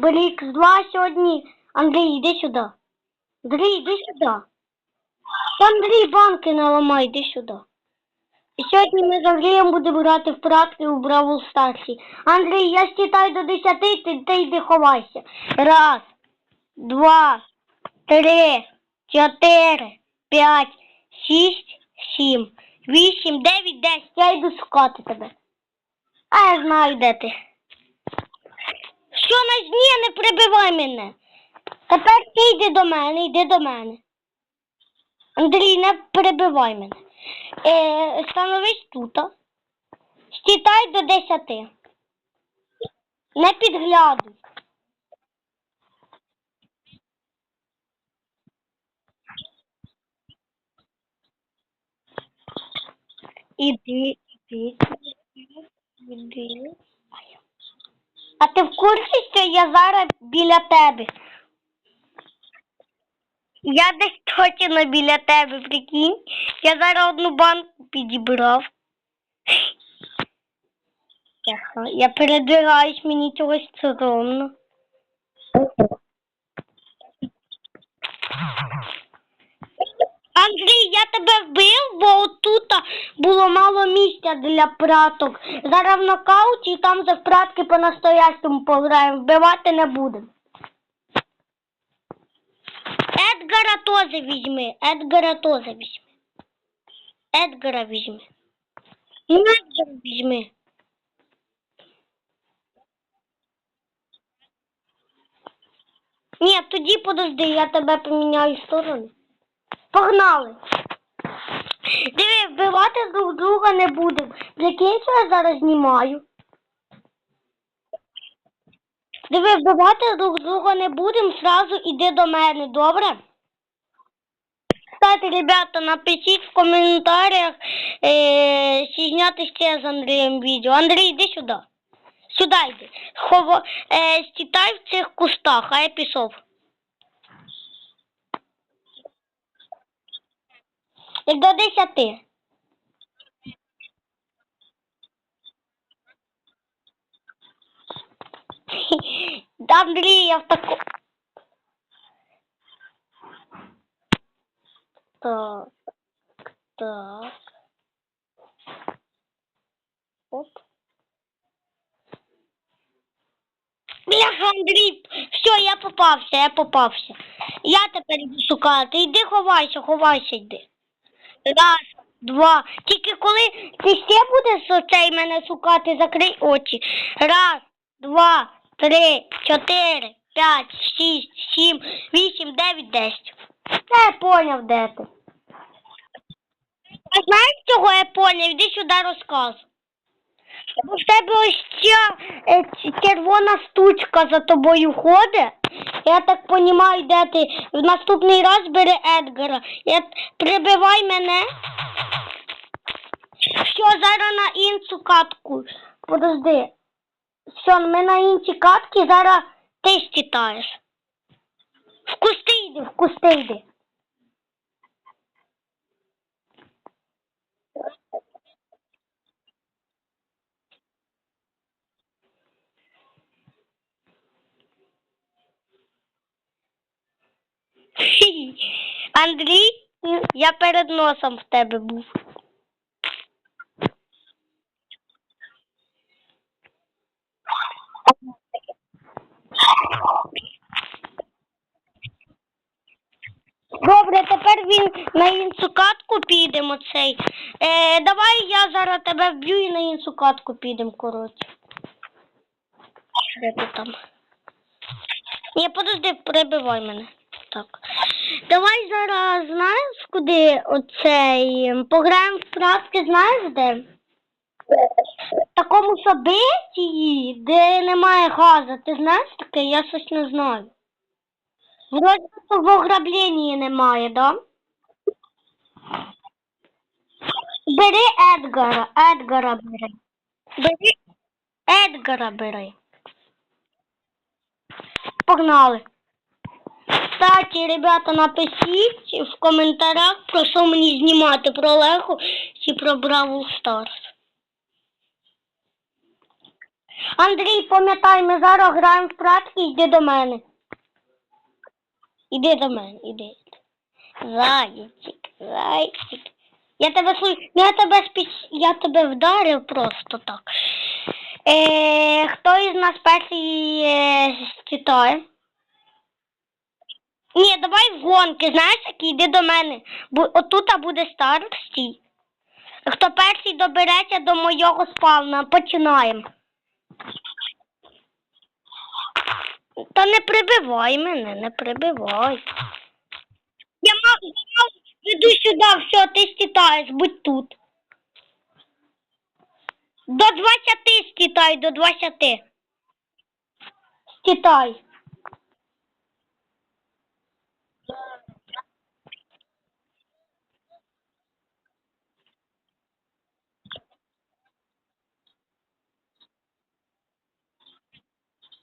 Брік 2 сьогодні. Андрій, іди сюди. Андрій, іди сюди. Андрій, банки не ламай, іди сюди. І сьогодні ми з Андрієм будемо грати в практику у Бравл Старсі. Андрій, я считаю до 10, ти, ти йди ховайся. Раз, два, три, чотири, п'ять, шість, сім, вісім, дев'ять, десять. Я йду шукати тебе. А я знаю, де ти. Що на ні, не прибивай мене. Тепер ти йди до мене, йди до мене. Андрій, не перебивай мене. Е, становись тут. а. Считай до десяти. Не підглядуй. Іди, іди, іди. А ти в курсі, що я зараз біля тебе? Я десь точно біля тебе, прикинь. Я зараз одну банку підібрав. Я передираюсь, мені чогось соромно. Тебе вбив, бо отут було мало місця для праток. Зараз в нокауті і там за пратки по-настоящему пограємо. Вбивати не будемо. Едгара теж візьми. Едгара теж візьми. Едгара візьми. Едгара візьми. Ні, тоді подожди, я тебе поміняю сторони. Погнали. Диви, вбивати друг друга не будемо. Прикинь, що я зараз знімаю. Диви, вбивати друг друга не будемо, сразу іди до мене, добре? Кстати, ребята, напишіть в коментарях, е, чи зняти ще з Андрієм відео. Андрій, іди сюди. Сюди йди. Хово, е, стітай в цих кустах, а я пішов. Як до десяти. Андрій, я в таку... Так, так. Оп. Бляха, Андрій, все, я попався, я попався. Я тепер йду шукати. Іди ховайся, ховайся, йди. Раз, два. Тільки коли ти ще будеш оцей мене шукати, закрий очі. Раз, два, три, чотири, п'ять, шість, сім, вісім, дев'ять, десять. Я поняв, де ти. А знаєш, чого я поняв? Іди сюди розказуй. Бо в тебе ось ця е, червона стучка за тобою ходить. Я так понімаю, де ти. В наступний раз бери Едгара. Я... Прибивай мене. Все, зараз на іншу катку. Подожди. Все, ми на іншій катці, зараз ти считаєш. В кусти йди, в кусти йди. Андрій, я перед носом в тебе був. Добре, тепер він на іншу катку підемо цей. Е, давай я зараз тебе вб'ю і на іншу катку підемо, коротше. Де ти там? Ні, подожди, перебивай мене. Давай зараз знаєш куди оцей пограємо в прятки, знаєш де? В такому собиті, де немає газу. Ти знаєш таке? Я щось не знаю. Вроді в ограбленні немає, да? Бери Едгара, Едгара бери. Бери Едгара бери. Погнали. Кстати, ребята, напишіть в коментарях, про що мені знімати, про Леху чи про Бравл Старс. Андрій, пам'ятай, ми зараз граємо в пратки, йди до мене. Іди до мене, іди. Зайчик, зайчик. Я тебе слухаю, я тебе спіч... я тебе вдарив просто так. Е, хто із нас перший е, читає? Ні, давай в гонки, знаєш, які йди до мене. Бу, отут буде старт. Хто перший добереться до мого спавна, починаємо. Та не прибивай мене, не прибивай. Я мав, я мав, іду сюди, все, ти стітаєш, будь тут. До 20 стітай, до 20. Стітай.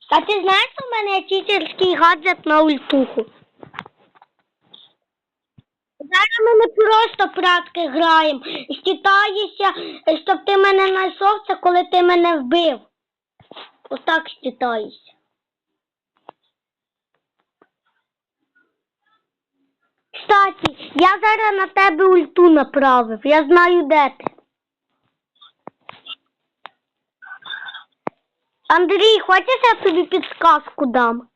А ти знаєш, у мене читерський гаджет на ультуху? Зараз ми не просто пратки граємо. Считаєшся, щоб ти мене знайшов, це коли ти мене вбив. Отак считаєшся. Кстати, я зараз на тебе ульту направив. Я знаю, де ти. Андрій, хочеш я тобі підсказку дам?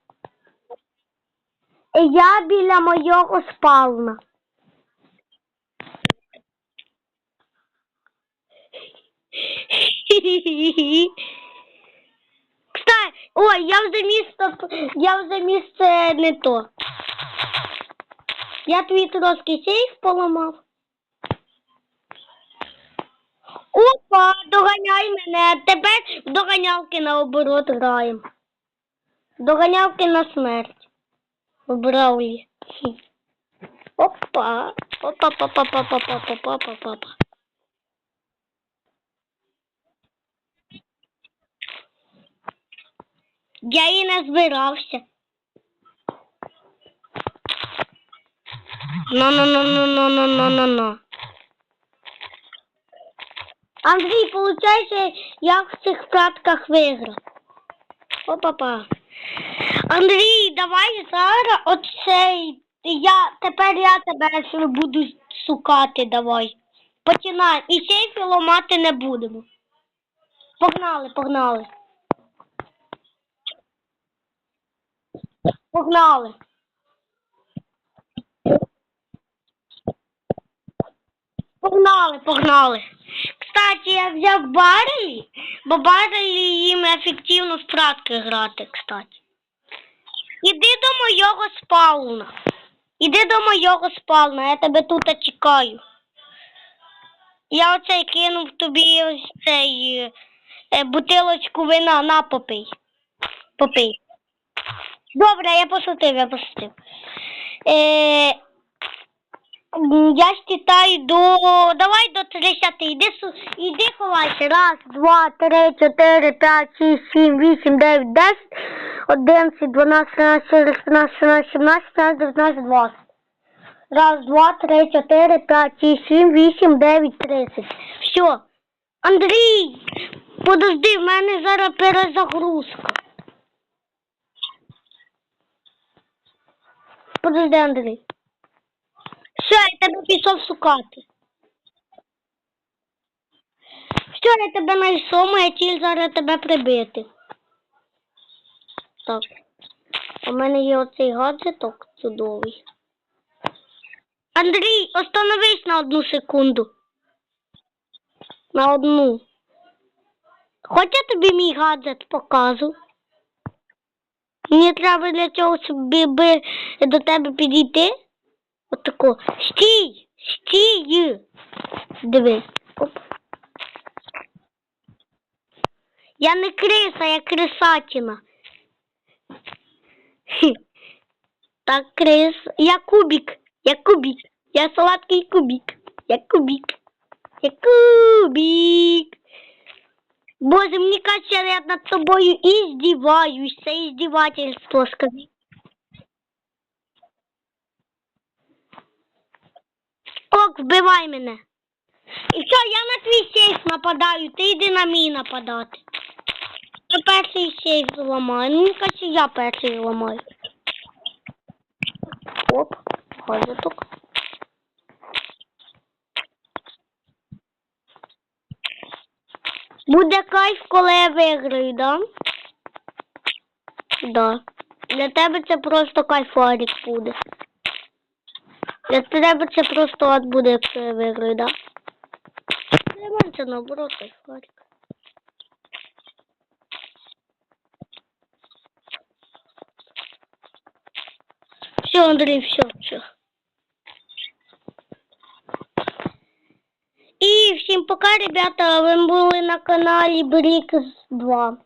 Я біля мого спавна. Кстати, ой, я вже місто, я вже місце не то. Я твій трошки сейф поламав. Опа, доганяй мене. Тепер в доганялки наоборот граємо. Доганялки на смерть. В Браулі. Опа. Опа, па, па, па, па, па, па, па, па, па, па. Я і не збирався. Ну, ну, ну, ну, ну, ну, ну, ну, ну. Андрій, получається, я в цих пратках виграв. Опа-па. Андрій, давай зараз оцей. Я тепер я тебе буду шукати, давай. Починай. І сейфі ламати не будемо. Погнали, погнали. Погнали. Погнали, погнали. Кстати, я взяв Барелі, бо Барелі їм ефективно в пратки грати, кстати. Іди до мого спауна. Іди до мого спауна, я тебе тут чекаю. Я оцей кинув тобі ось цей е, бутилочку вина на попий. Попий. Добре, я пошутив, я пошутив. Е, я считаю до. Давай до 30. Іди, іди ховайся. Раз, два, три, чотири, п'ять, шість, сім, вісім, дев'ять, десять, одинадцять, дванадцять, тринадцять, чотирнадцять, шістнадцять, сімнадцять, сімнадцять, дев'ятнадцять, двадцять. Раз, два, три, чотири, п'ять, шість, сім, вісім, дев'ять, тридцять. Все. Андрій, подожди, в мене зараз перезагрузка. Подожди, Андрій. Все, я тебе пішов шукати. Все, я тебе знайшов, моя ціль зараз тебе прибити. Так. У мене є оцей гаджеток чудовий. Андрій, остановись на одну секунду. На одну. Хоч я тобі мій гаджет покажу. Мені треба для цього, би до тебе підійти. Отако. Стій! Стій! Диви. Оп. Я не криса, я крисатіна. Так, крис. Я кубик. Я кубик. Я сладкий кубик. Я кубик. Я кубик. Боже, мені кажется, я над тобою издеваюсь. Це издевательство, скажи. Ок, вбивай мене. І що, я на твій сейф нападаю, ти йди на мій нападати. Я перший сейф зламаю. Мені кажуть, я перший ламаю. Оп, газоток. Буде кайф, коли я виграю, да? Да. Для тебе це просто кайфарик буде. Для тебе це просто ад буде, виграю, да? Мене це наоборот кайфарик. Все, Андрей, все, все. І всім пока, ребята. Ви були на каналі Брікс 2.